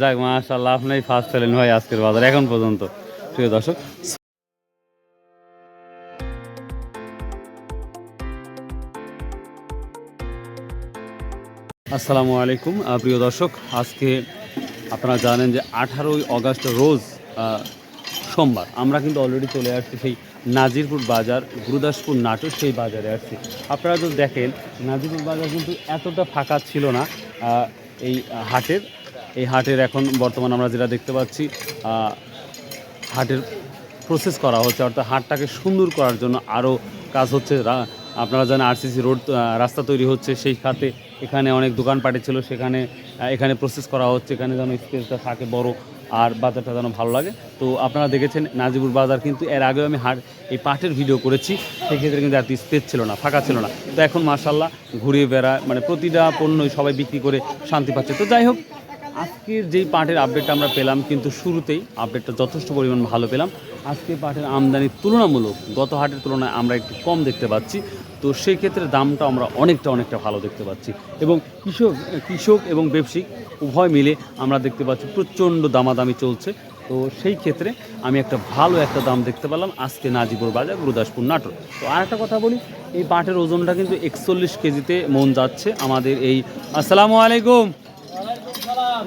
যাক ফার্স্ট আজকের বাজার, এখন পর্যন্ত। প্রিয় দর্শক, আসসালামু আলাইকুম। প্রিয় দর্শক, আজকে আপনারা জানেন যে আঠারোই অগাস্ট রোজ সোমবার। আমরা কিন্তু অলরেডি চলে আসছি সেই নাজিরপুর বাজার, গুরুদাসপুর নাটক সেই বাজারে আসছি আপনারা যদি দেখেন, নাজিরপুর বাজার কিন্তু এতটা ফাঁকা ছিল না এই হাটের। এই হাটের এখন বর্তমান আমরা যেটা দেখতে পাচ্ছি হাটের প্রসেস করা হচ্ছে, অর্থাৎ হাটটাকে সুন্দর করার জন্য আরও কাজ হচ্ছে। আপনারা জানেন আরসিসি রোড রাস্তা তৈরি হচ্ছে, সেই খাতে এখানে অনেক দোকানপাটি ছিল, সেখানে এখানে প্রসেস করা হচ্ছে, এখানে যেন স্পেসটা থাকে বড়। আর বাজারটা যেন ভালো লাগে। তো আপনারা দেখেছেন নাজিবুর বাজার কিন্তু এর আগেও আমি হাট এই পাটের ভিডিও করেছি। সেক্ষেত্রে কিন্তু এত স্পেস ছিল না, ফাঁকা ছিল না। তো এখন মার্শাল্লাহ ঘুরিয়ে বেড়ায় মানে প্রতিটা পণ্যই সবাই বিক্রি করে শান্তি পাচ্ছে। তো যাই হোক, আজকের যেই পাটের আপডেটটা আমরা পেলাম কিন্তু শুরুতেই আপডেটটা যথেষ্ট পরিমাণ ভালো পেলাম। আজকে পাটের আমদানি তুলনামূলক গত হাটের তুলনায় আমরা একটু কম দেখতে পাচ্ছি। তো সেই ক্ষেত্রে দামটা আমরা অনেকটা অনেকটা ভালো দেখতে পাচ্ছি। এবং কৃষক কৃষক এবং ব্যবসায়িক উভয় মিলে আমরা দেখতে পাচ্ছি প্রচণ্ড দামাদামি চলছে। তো সেই ক্ষেত্রে আমি একটা ভালো একটা দাম দেখতে পেলাম আজকে নাজিপুর বাজার, গুরুদাসপুর নাটোর। তো আর একটা কথা বলি, এই পাটের ওজনটা কিন্তু একচল্লিশ কেজিতে মন যাচ্ছে আমাদের এই, আসসালামু আলাইকুম।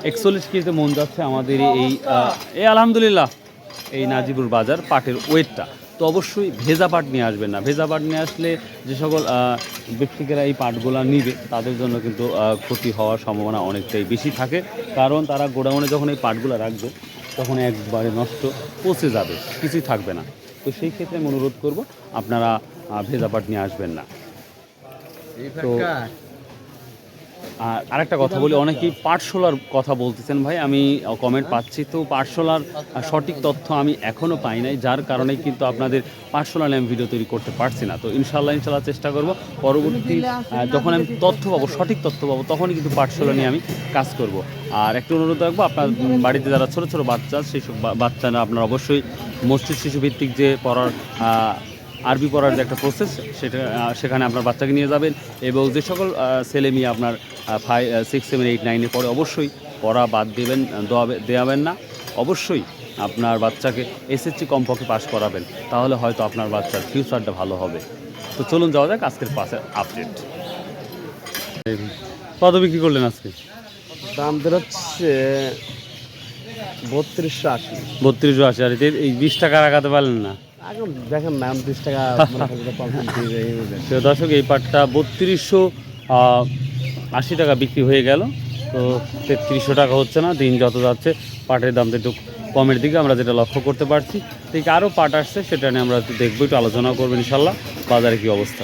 একচল্লিশ কেজিতে মন যাচ্ছে আমাদের এই এই আলহামদুলিল্লাহ। এই নাজিবুর বাজার পাটের ওয়েটটা। তো অবশ্যই ভেজা পাট নিয়ে আসবেন না। ভেজা পাট নিয়ে আসলে যে সকল ব্যবসায়িকেরা এই পাটগুলো নিবে তাদের জন্য কিন্তু ক্ষতি হওয়ার সম্ভাবনা অনেকটাই বেশি থাকে। কারণ তারা গোডাউনে যখন এই পাটগুলো রাখবে তখন একবারে নষ্ট পচে যাবে কিছুই থাকবে না। তো সেই ক্ষেত্রে আমি অনুরোধ করব আপনারা ভেজা পাট নিয়ে আসবেন না। তো আর আরেকটা কথা বলি, অনেকেই পাটশোলার কথা বলতেছেন ভাই, আমি কমেন্ট পাচ্ছি। তো পাটশোলার সঠিক তথ্য আমি এখনও পাই নাই, যার কারণে কিন্তু আপনাদের পাটশোলা নিয়ে আমি ভিডিও তৈরি করতে পারছি না। তো ইনশাল্লাহ ইনশাল্লাহ চেষ্টা করব, পরবর্তী যখন আমি তথ্য পাবো, সঠিক তথ্য পাবো, তখনই কিন্তু পাটশোলা নিয়ে আমি কাজ করব। আর একটা অনুরোধ রাখব, আপনার বাড়িতে যারা ছোটো ছোটো বাচ্চা সেই সব বাচ্চারা আপনার অবশ্যই মসজিদ শিশু ভিত্তিক যে পড়ার আরবি পড়ার যে একটা প্রসেস সেটা সেখানে আপনার বাচ্চাকে নিয়ে যাবেন এবং যে সকল ছেলে মেয়ে আপনার ফাইভ সিক্স সেভেন এইট নাইনে পড়ে অবশ্যই পড়া বাদ দেবেন দেওয়াবে- দেওয়াবেন না। অবশ্যই আপনার বাচ্চাকে এসএসসি কমপক্ষে পাস করাবেন তাহলে হয়তো আপনার বাচ্চার ফিউচারটা ভালো হবে। তো চলুন যাওয়া যাক আজকের পাশের আপডেট কত বিক্রি করলেন আজকে? দাম হচ্ছে বত্রিশশো আশি। বত্রিশশো আশি আর এই বিশ টাকা রাখাতে পারলেন না। দেখেন উনত্রিশ টাকা মনে দর্শক এই পাটটা বত্রিশশো আশি টাকা বিক্রি হয়ে গেল। তো তেত্রিশশো টাকা হচ্ছে না দিন যত যাচ্ছে পাটের দামটা একটু কমের দিকে আমরা যেটা লক্ষ্য করতে পারছি। ঠিক আরও পাট আসছে সেটা নিয়ে আমরা একটু দেখব একটু আলোচনা করব ইনশাল্লাহ বাজারে কী অবস্থা।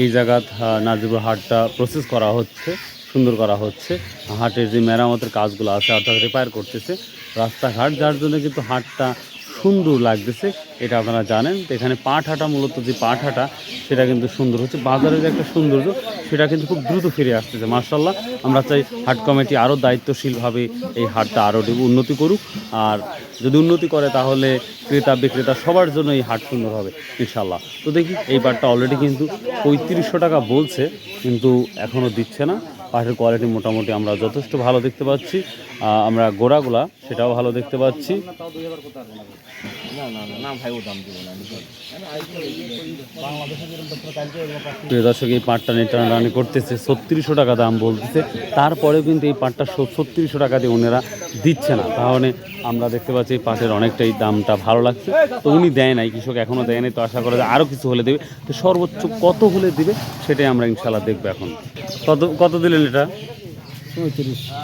এই জায়গাত নাজিবুর হাটটা প্রসেস করা হচ্ছে। সুন্দর করা হচ্ছে। হাটের যে মেরামতের কাজগুলো আছে, অর্থাৎ রিপেয়ার করতেছে, রাস্তাঘাট, যার জন্য কিন্তু হাটটা সুন্দর লাগতেছে, এটা আপনারা জানেন। তো এখানে পাট হাঁটা মূলত যে পাট হাঁটা সেটা কিন্তু সুন্দর হচ্ছে। বাজারের যে একটা সৌন্দর্য, সেটা কিন্তু খুব দ্রুত ফিরে আসতেছে। মার্শাল্লাহ আমরা চাই হাট কমিটি আরও দায়িত্বশীলভাবে এই হাটটা আরও উন্নতি করুক। আর যদি উন্নতি করে, তাহলে ক্রেতা, বিক্রেতা সবার জন্য এই হাট সুন্দর হবে ইনশাল্লাহ তো দেখি, এই পাটটা অলরেডি কিন্তু পঁয়ত্রিশশো টাকা বলছে, কিন্তু এখনও দিচ্ছে না। পাটের কোয়ালিটি মোটামুটি আমরা যথেষ্ট ভালো দেখতে পাচ্ছি। আমরা গোড়াগুলা সেটাও ভালো দেখতে পাচ্ছি। প্রিয় দর্শক, এই পাটটা নিয়ে রানি করতেছে, ছত্রিশশো টাকা দাম বলতেছে। তারপরেও কিন্তু এই পাটটা ছত্রিশশো টাকা দিয়ে ওনারা দিচ্ছে না। তাহলে আমরা দেখতে পাচ্ছি এই পাটের অনেকটাই দামটা ভালো লাগছে। তো উনি দেয় নাই, কৃষক এখনও দেয় নাই, তো আশা করা যায় আরও কিছু হলে দেবে। তো সর্বোচ্চ কত হলে দিবে, সেটাই আমরা ইনশাল্লাহ দেখব এখন। কত কত দিলেন এটা?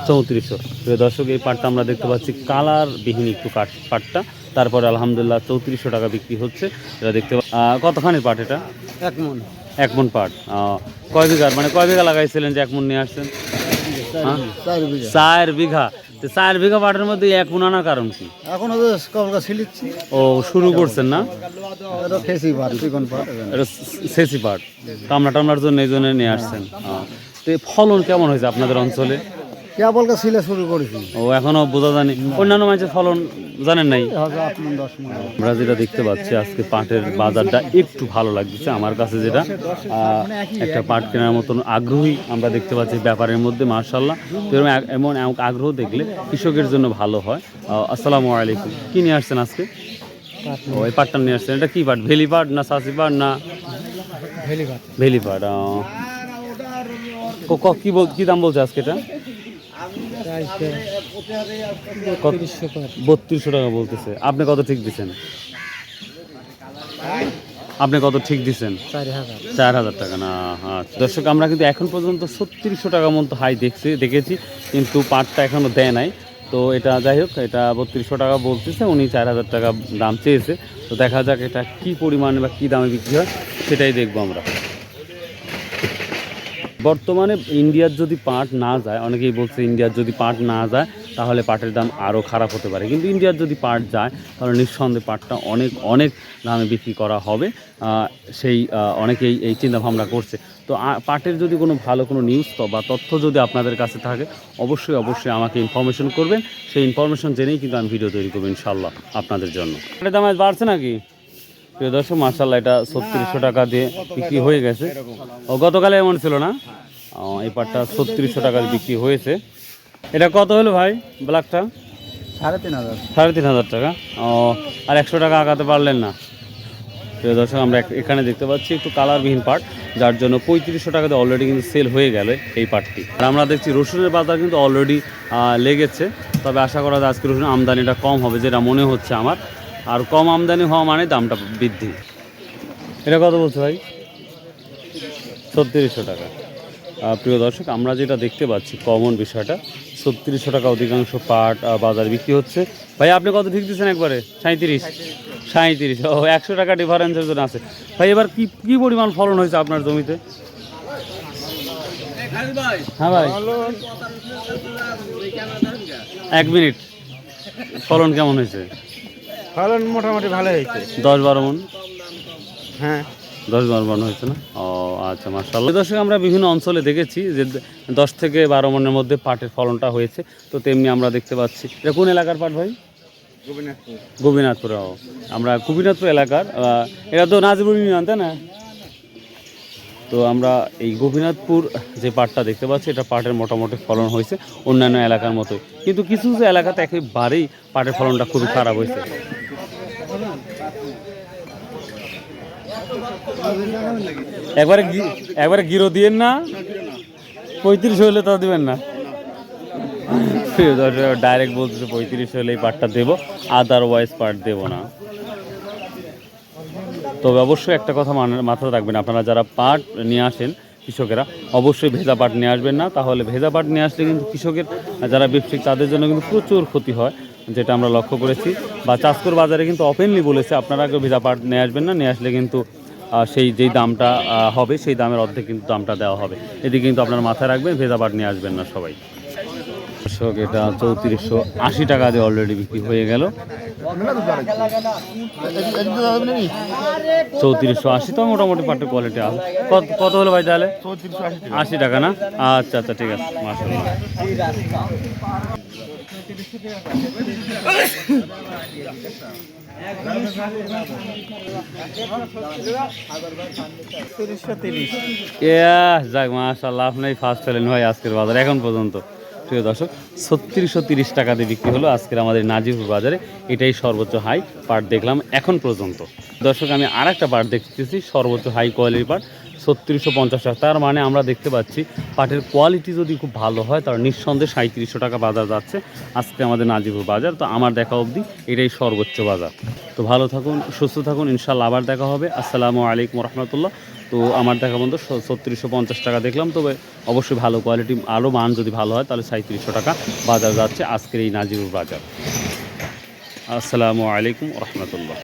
চৌত্রিশশো প্রিয় দর্শক এই পাটটা আমরা দেখতে পাচ্ছি কালার বিহীন একটু কাঠ পাটটা। তারপরে আলহামদুলিল্লাহ চৌত্রিশশো টাকা বিক্রি হচ্ছে। এটা দেখতে কতখানি পাট এটা? এক মন। এক মন পাট। কয় বিঘার মানে কয় বিঘা লাগাইছিলেন যে এক মন নিয়ে আসছেন? হ্যাঁ? চার বিঘা। চার বিঘা। পাটের মধ্যে এক মন আনার কারণ কি? এখন ও শুরু করছেন না? সেসি পাট। কামলা টামলার জন্য এই জন্য নিয়ে আসছেন। তো ফলন কেমন হয়েছে আপনাদের অঞ্চলে? কেবলকে সিলে শুরু করেছি। ও এখনও বোঝা জানি অন্যান্য মাছের ফলন জানেন নাই? আমরা যেটা দেখতে পাচ্ছি আজকে পাটের বাজারটা একটু ভালো লাগছে আমার কাছে যেটা। একটা পাট কেনার মতন আগ্রহী আমরা দেখতে পাচ্ছি ব্যাপারের মধ্যে মার্শাল্লাহ তো এরকম এমন আগ্রহ দেখলে কৃষকের জন্য ভালো হয়। আসসালামু আলাইকুম। কি নিয়ে আসছেন আজকে? ও এই পাটটা নিয়ে আসছেন। এটা কি পাট ভেলি পাট না সাসি পাট না? ভেলি ভাত ভেলি পাট ক- বল কি দাম বলছে আজকে এটা? বত্রিশশো টাকা বলতেছে। আপনি কত ঠিক দিচ্ছেন আপনি কত ঠিক দিচ্ছেন চার হাজার। টাকা না হ্যাঁ দর্শক আমরা কিন্তু এখন পর্যন্ত ছত্রিশশো টাকা মতো হাই দেখছি দেখেছি কিন্তু পাটটা এখনও দেয় নাই। তো এটা যাই হোক এটা বত্রিশশো টাকা বলতেছে উনি চার হাজার টাকা দাম চেয়েছে। তো দেখা যাক এটা কি পরিমাণে বা কী দামে বিক্রি হয় সেটাই দেখব আমরা। বর্তমানে ইন্ডিয়ার যদি পাট না যায়, অনেকেই বলছে ইন্ডিয়ার যদি পাট না যায়, তাহলে পাটের দাম আরও খারাপ হতে পারে। কিন্তু ইন্ডিয়ার যদি পাট যায়, তাহলে নিঃসন্দেহে পাটটা অনেক অনেক দামে বিক্রি করা হবে। সেই অনেকেই এই চিন্তা ভাবনা করছে। তো পাটের যদি কোনো ভালো কোনো নিউজ তো বা তথ্য যদি আপনাদের কাছে থাকে, অবশ্যই অবশ্যই আমাকে ইনফরমেশন করবেন। সেই ইনফরমেশন জেনেই কিন্তু আমি ভিডিও তৈরি করব ইনশাল্লাহ আপনাদের জন্য। পাটের দাম আজ বাড়ছে নাকি? প্রিয় দর্শক মার্শাল্লাহ এটা ছত্রিশশো টাকা দিয়ে বিক্রি হয়ে গেছে। ও গতকালে এমন ছিল না? এই পাটটা ছত্রিশশো টাকা বিক্রি হয়েছে। এটা কত হলো ভাই ব্ল্যাকটা সাড়ে তিন হাজার। সাড়ে তিন হাজার টাকা। ও আর একশো টাকা আগাতে পারলেন না। প্রিয় দর্শক আমরা এখানে দেখতে পাচ্ছি একটু কালারবিহীন পাট যার জন্য পঁয়ত্রিশশো টাকাতে অলরেডি কিন্তু সেল হয়ে গেল এই পাটটি। আর আমরা দেখছি রসুনের বাজার কিন্তু অলরেডি লেগেছে। তবে আশা করা যায় আজকে রসুন আমদানিটা কম হবে যেটা মনে হচ্ছে আমার। আর কম আমদানি হওয়া মানে দামটা বৃদ্ধি। এটা কত বলছো ভাই? ছত্রিশশো টাকা। প্রিয় দর্শক আমরা যেটা দেখতে পাচ্ছি কমন বিষয়টা ছত্রিশশো টাকা অধিকাংশ পাট বাজারে বিক্রি হচ্ছে। ভাই আপনি কত ঠিক দিচ্ছেন একবারে? সাঁত্রিশ সাঁত্রিশ ও একশো টাকা ডিফারেন্সের জন্য আছে। ভাই এবার কি কি পরিমাণ ফলন হয়েছে আপনার জমিতে? হ্যাঁ ভাই। এক মিনিট। ফলন কেমন হয়েছে? ফলন মোটামুটি ভালো হয়েছে। দশ বারো মন? হ্যাঁ। দশ বারো মন হয়েছে না? ও আচ্ছা মার্শাল দর্শক আমরা বিভিন্ন অঞ্চলে দেখেছি যে দশ থেকে বারো মনের মধ্যে পাটের ফলনটা হয়েছে। তো তেমনি আমরা দেখতে পাচ্ছি। এটা কোন এলাকার পাট ভাই? গোপীনাথপুর। ও। আমরা গোপীনাথপুর এলাকার এটা তো নাজিবুল ইউনিয়ন তাই না? তো আমরা এই গোপীনাথপুর যে পাটটা দেখতে পাচ্ছি, এটা পাটের মোটামুটি ফলন হয়েছে অন্যান্য এলাকার মতোই। কিন্তু কিছু কিছু এলাকাতে একেবারেই পাটের ফলনটা খুবই খারাপ হয়েছে। একবারে একবারে গিরো দিয়েন না, পঁয়ত্রিশ হলে তো দিবেন না। ডাইরেক্ট বলতেছে পঁয়ত্রিশ হলে এই পাটটা দেবো আদারওয়াইজ পাট দেবো না। তবে অবশ্যই একটা কথা মাথায় রাখবেন, আপনারা যারা পাট নিয়ে আসেন কৃষকেরা, অবশ্যই ভেজা পাট নিয়ে আসবেন না। তাহলে ভেজা পাট নিয়ে আসলে কিন্তু কৃষকের, যারা ব্যবসায়িক, তাদের জন্য কিন্তু প্রচুর ক্ষতি হয়, যেটা আমরা লক্ষ্য করেছি। বা চাষকর বাজারে কিন্তু ওপেনলি বলেছে, আপনারা কেউ ভেজা পাট নিয়ে আসবেন না, নিয়ে আসলে কিন্তু সেই যেই দামটা হবে, সেই দামের অর্ধেক কিন্তু দামটা দেওয়া হবে। এদিকে কিন্তু আপনারা মাথায় রাখবেন, ভেজা পাট নিয়ে আসবেন না সবাই। দর্শক এটা চৌত্রিশশো আশি টাকা দিয়ে অলরেডি বিক্রি হয়ে গেল। চৌত্রিশশো আশি তো মোটামুটি পাটের কোয়ালিটি আছে। কত হলো ভাই তাহলে? আশি টাকা না? আচ্ছা আচ্ছা ঠিক আছে মাসাল্লাহ যাক মাশাল্লাহ আপনি ফার্স্ট পেলেন ভাই আজকের বাজার, এখন পর্যন্ত। প্রিয় দর্শক ছত্রিশশো তিরিশ টাকা দিয়ে বিক্রি হলো আজকের আমাদের নাজিপুর বাজারে। এটাই সর্বোচ্চ হাই পাট দেখলাম এখন পর্যন্ত। দর্শক, আমি আর একটা পাট দেখতেছি, সর্বোচ্চ হাই কোয়ালিটির পাট ছত্রিশশো পঞ্চাশ টাকা। তার মানে আমরা দেখতে পাচ্ছি পাটের কোয়ালিটি যদি খুব ভালো হয় তার নিঃসন্দেহে সাঁত্রিশশো টাকা বাজার যাচ্ছে আজকে আমাদের নাজিপুর বাজার। তো আমার দেখা অবধি এটাই সর্বোচ্চ বাজার। তো ভালো থাকুন, সুস্থ থাকুন ইনশাল্লাহ আবার দেখা হবে। আসসালামু আলাইকুম রহমতুল্লাহ। তো আমার দেখা বন্ধু ছত্রিশশো পঞ্চাশ টাকা দেখলাম, তবে অবশ্যই ভালো কোয়ালিটি আরও মান যদি ভালো হয়, তাহলে সাঁত্রিশশো টাকা বাজার যাচ্ছে আজকের এই নাজিরুর বাজার। আসসালামু আলাইকুম রহমতুল্লাহ।